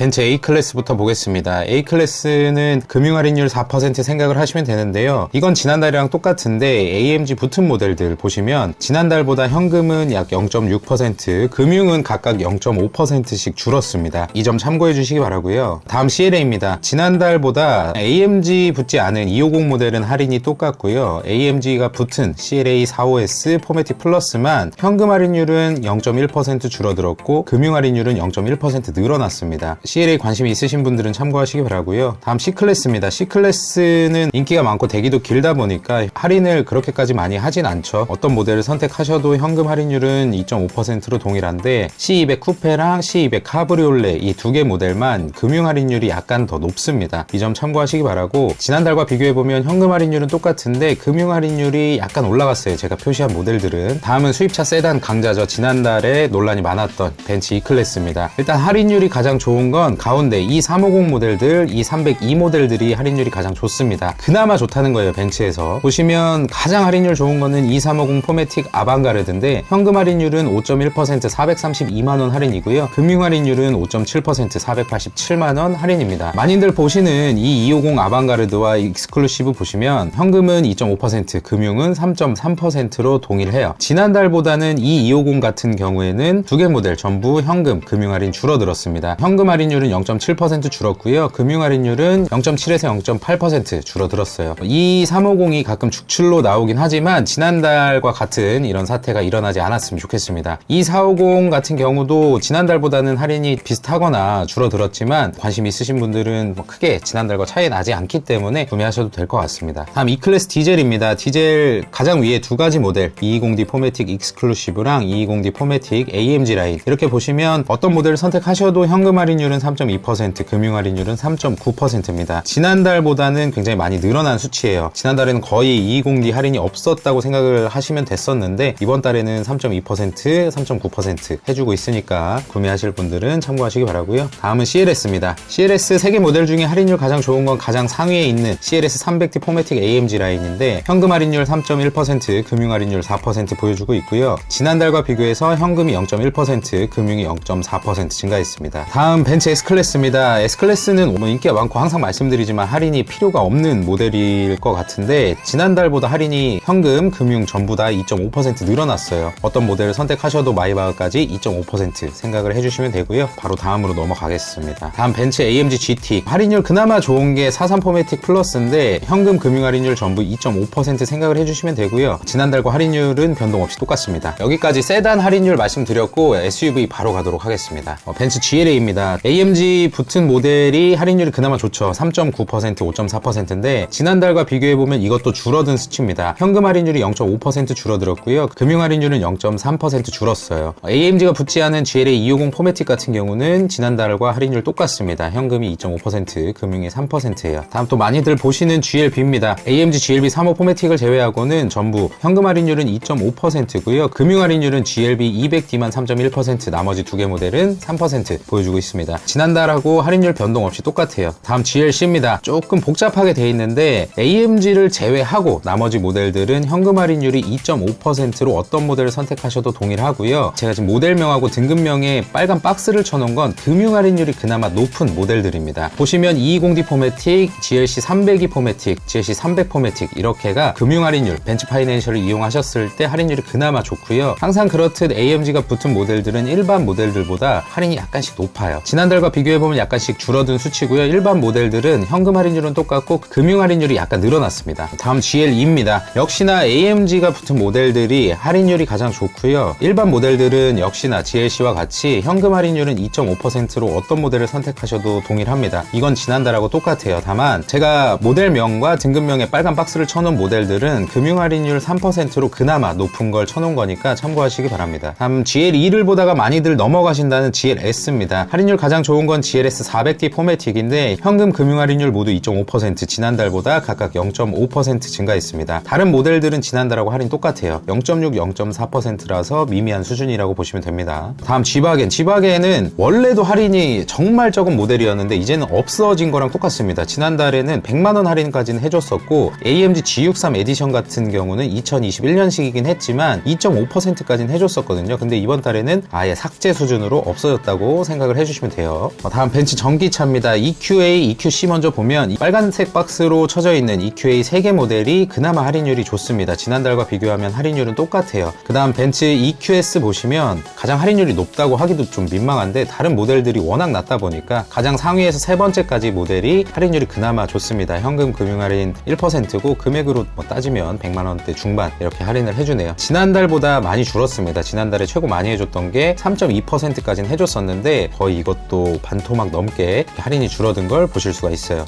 벤츠 A클래스부터 보겠습니다. A클래스는 금융 할인율 4% 생각을 하시면 되는데요. 이건 지난달이랑 똑같은데 AMG 붙은 모델들 보시면 지난달보다 현금은 약 0.6%, 금융은 각각 0.5%씩 줄었습니다. 이 점 참고해 주시기 바라고요. 다음 CLA입니다. 지난달보다 AMG 붙지 않은 250 모델은 할인이 똑같고요. AMG가 붙은 CLA 45S 포매틱 플러스만 현금 할인율은 0.1% 줄어들었고 금융 할인율은 0.1% 늘어났습니다. CLA 관심이 있으신 분들은 참고하시기 바라고요. 다음 C클래스입니다. C클래스는 인기가 많고 대기도 길다 보니까 할인을 그렇게까지 많이 하진 않죠. 어떤 모델을 선택하셔도 현금 할인율은 2.5%로 동일한데 C200 쿠페랑 C200 카브리올레 이 두 개 모델만 금융 할인율이 약간 더 높습니다. 이 점 참고하시기 바라고 지난달과 비교해보면 현금 할인율은 똑같은데 금융 할인율이 약간 올라갔어요. 제가 표시한 모델들은 다음은 수입차 세단 강자죠. 지난달에 논란이 많았던 벤츠 E클래스입니다. 일단 할인율이 가장 좋은 건 가운데 이350 모델들, 이302 모델들이 할인율이 가장 좋습니다. 그나마 좋다는 거예요, 벤츠에서. 보시면 가장 할인율 좋은 거는 2350 포매틱 아방가르드인데 현금 할인율은 5.1% 432만 원 할인이고요. 금융 할인율은 5.7% 487만 원 할인입니다. 많이들 보시는 이 250 아방가르드와 익스클루시브 보시면 현금은 2.5%, 금융은 3.3%로 동일해요. 지난달보다는 이 250 같은 경우에는 두 개 모델 전부 현금, 금융 할인 줄어들었습니다. 현금 할인 율은 0.7% 줄었고요. 금융 할인율은 0.7에서 0.8% 줄어들었어요. 이 350이 가끔 축출로 나오긴 하지만 지난달과 같은 이런 사태가 일어나지 않았으면 좋겠습니다. 이 450 같은 경우도 지난달보다는 할인이 비슷하거나 줄어들었지만 관심 있으신 분들은 뭐 크게 지난달과 차이 나지 않기 때문에 구매하셔도 될 것 같습니다. 다음 E클래스 디젤입니다. 디젤 가장 위에 두 가지 모델 220D 포매틱 익스클루시브랑 220D 포매틱 AMG 라인 이렇게 보시면 어떤 모델을 선택하셔도 현금 할인율 은 3.2% 금융 할인율은 3.9%입니다. 지난달보다는 굉장히 많이 늘어난 수치예요. 지난달에는 거의 220D 할인이 없었다고 생각을 하시면 됐었는데 이번 달에는 3.2% 3.9% 해주고 있으니까 구매하실 분들은 참고하시기 바라고요. 다음은 CLS입니다. CLS 3개 모델 중에 할인율 가장 좋은 건 가장 상위에 있는 CLS 300D 포매틱 AMG 라인인데 현금 할인율 3.1% 금융 할인율 4% 보여주고 있고요. 지난달과 비교해서 현금이 0.1% 금융이 0.4% 증가했습니다. 다음 벤츠 S클래스입니다. S클래스는 뭐 인기가 많고 항상 말씀드리지만 할인이 필요가 없는 모델일 것 같은데 지난달보다 할인이 현금, 금융 전부 다 2.5% 늘어났어요. 어떤 모델을 선택하셔도 마이바흐까지 2.5% 생각을 해주시면 되고요. 바로 다음으로 넘어가겠습니다. 다음 벤츠 AMG GT 할인율 그나마 좋은 게 43 포매틱 플러스인데 현금, 금융 할인율 전부 2.5% 생각을 해주시면 되고요. 지난달과 할인율은 변동 없이 똑같습니다. 여기까지 세단 할인율 말씀드렸고 SUV 바로 가도록 하겠습니다. 어, 벤츠 GLA입니다. AMG 붙은 모델이 할인율이 그나마 좋죠. 3.9%, 5.4%인데 지난달과 비교해보면 이것도 줄어든 수치입니다. 현금 할인율이 0.5% 줄어들었고요. 금융 할인율은 0.3% 줄었어요. AMG가 붙지 않은 GLA 250 포매틱 같은 경우는 지난달과 할인율 똑같습니다. 현금이 2.5%, 금융이 3%예요. 다음 또 많이들 보시는 GLB입니다. AMG GLB 35 포매틱을 제외하고는 전부 현금 할인율은 2.5%고요. 금융 할인율은 GLB 200D만 3.1%, 나머지 두 개 모델은 3% 보여주고 있습니다. 지난달하고 할인율 변동 없이 똑같아요. 다음 GLC입니다. 조금 복잡하게 돼 있는데 AMG를 제외하고 나머지 모델들은 현금 할인율이 2.5%로 어떤 모델을 선택하셔도 동일하고요. 제가 지금 모델명하고 등급명에 빨간 박스를 쳐놓은 건 금융 할인율이 그나마 높은 모델들입니다. 보시면 220D 포매틱, GLC 302 포매틱, GLC 300 포매틱 이렇게가 금융 할인율, 벤츠 파이낸셜을 이용하셨을 때 할인율이 그나마 좋고요. 항상 그렇듯 AMG가 붙은 모델들은 일반 모델들보다 할인이 약간씩 높아요. 지난 달과 비교해보면 약간씩 줄어든 수치고요. 일반 모델들은 현금 할인율은 똑같고 금융 할인율이 약간 늘어났습니다. 다음 GL2입니다. 역시나 AMG가 붙은 모델들이 할인율이 가장 좋고요. 일반 모델들은 역시나 GLC와 같이 현금 할인율은 2.5%로 어떤 모델을 선택하셔도 동일합니다. 이건 지난달하고 똑같아요. 다만 제가 모델명과 등급명에 빨간 박스를 쳐놓은 모델들은 금융 할인율 3%로 그나마 높은 걸 쳐놓은 거니까 참고하시기 바랍니다. 다음 GL2를 보다가 많이들 넘어가신다는 GLS입니다. 할인율 가장 좋은 건 GLS 400D 포매틱인데 현금 금융 할인율 모두 2.5% 지난달보다 각각 0.5% 증가했습니다. 다른 모델들은 지난달하고 할인 똑같아요. 0.6, 0.4%라서 미미한 수준이라고 보시면 됩니다. 다음 G바겐. G바겐은 원래도 할인이 정말 적은 모델이었는데 이제는 없어진 거랑 똑같습니다. 지난달에는 100만원 할인까지는 해줬었고 AMG G63 에디션 같은 경우는 2021년식이긴 했지만 2.5%까지는 해줬었거든요. 근데 이번 달에는 아예 삭제 수준으로 없어졌다고 생각을 해주시면 돼요. 똑같아요. 어, 다음 벤츠 전기차입니다. EQA, EQC 먼저 보면 이 빨간색 박스로 쳐져 있는 EQA 3개 모델이 그나마 할인율이 좋습니다. 지난달과 비교하면 할인율은 똑같아요. 그 다음 벤츠 EQS 보시면 가장 할인율이 높다고 하기도 좀 민망한데 다른 모델들이 워낙 낮다 보니까 가장 상위에서 세 번째까지 모델이 할인율이 그나마 좋습니다. 현금 금융 할인 1%고 금액으로 뭐 따지면 100만 원대 중반 이렇게 할인을 해주네요. 지난달보다 많이 줄었습니다. 지난달에 최고 많이 해줬던 게 3.2%까지는 해줬었는데 거의 이것 도 반토막 넘게 할인이 줄어든 걸 보실 수가 있어요.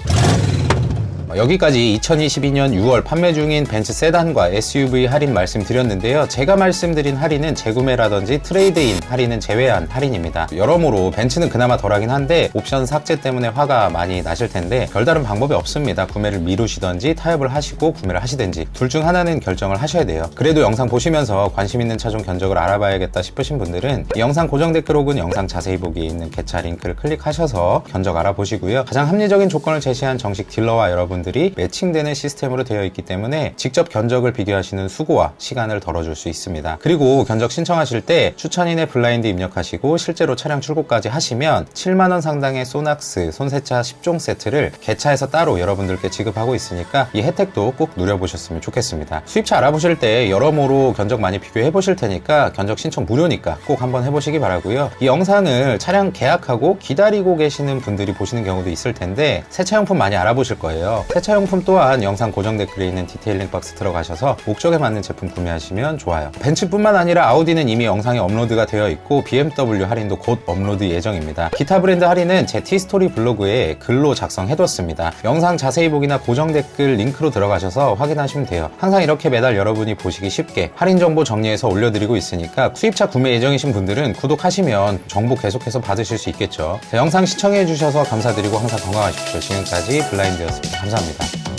어, 여기까지 2022년 6월 판매 중인 벤츠 세단과 SUV 할인 말씀드렸는데요. 제가 말씀드린 할인은 재구매라든지 트레이드인 할인은 제외한 할인입니다. 여러모로 벤츠는 그나마 덜하긴 한데 옵션 삭제 때문에 화가 많이 나실 텐데 별다른 방법이 없습니다. 구매를 미루시던지 타협을 하시고 구매를 하시든지 둘 중 하나는 결정을 하셔야 돼요. 그래도 영상 보시면서 관심 있는 차종 견적을 알아봐야겠다 싶으신 분들은 이 영상 고정 댓글 혹은 영상 자세히 보기에 있는 개차 링크를 클릭하셔서 견적 알아보시고요. 가장 합리적인 조건을 제시한 정식 딜러와 여러분 들이 매칭되는 시스템으로 되어 있기 때문에 직접 견적을 비교하시는 수고와 시간을 덜어줄 수 있습니다. 그리고 견적 신청하실 때 추천인의 블라인드 입력하시고 실제로 차량 출고까지 하시면 7만원 상당의 소낙스 손세차 10종 세트를 개차에서 따로 여러분들께 지급하고 있으니까 이 혜택도 꼭 누려보셨으면 좋겠습니다. 수입차 알아보실 때 여러모로 견적 많이 비교해 보실 테니까 견적 신청 무료니까 꼭 한번 해보시기 바라고요. 이 영상을 차량 계약하고 기다리고 계시는 분들이 보시는 경우도 있을 텐데 세차용품 많이 알아보실 거예요. 세차용품 또한 영상 고정 댓글에 있는 디테일링 박스 들어가셔서 목적에 맞는 제품 구매하시면 좋아요. 벤츠뿐만 아니라 아우디는 이미 영상에 업로드가 되어 있고 BMW 할인도 곧 업로드 예정입니다. 기타 브랜드 할인은 제 티스토리 블로그에 글로 작성해뒀습니다. 영상 자세히 보기나 고정 댓글 링크로 들어가셔서 확인하시면 돼요. 항상 이렇게 매달 여러분이 보시기 쉽게 할인 정보 정리해서 올려드리고 있으니까 수입차 구매 예정이신 분들은 구독하시면 정보 계속해서 받으실 수 있겠죠. 자, 영상 시청해주셔서 감사드리고 항상 건강하십시오. 지금까지 블라인드였습니다. 감사합니다.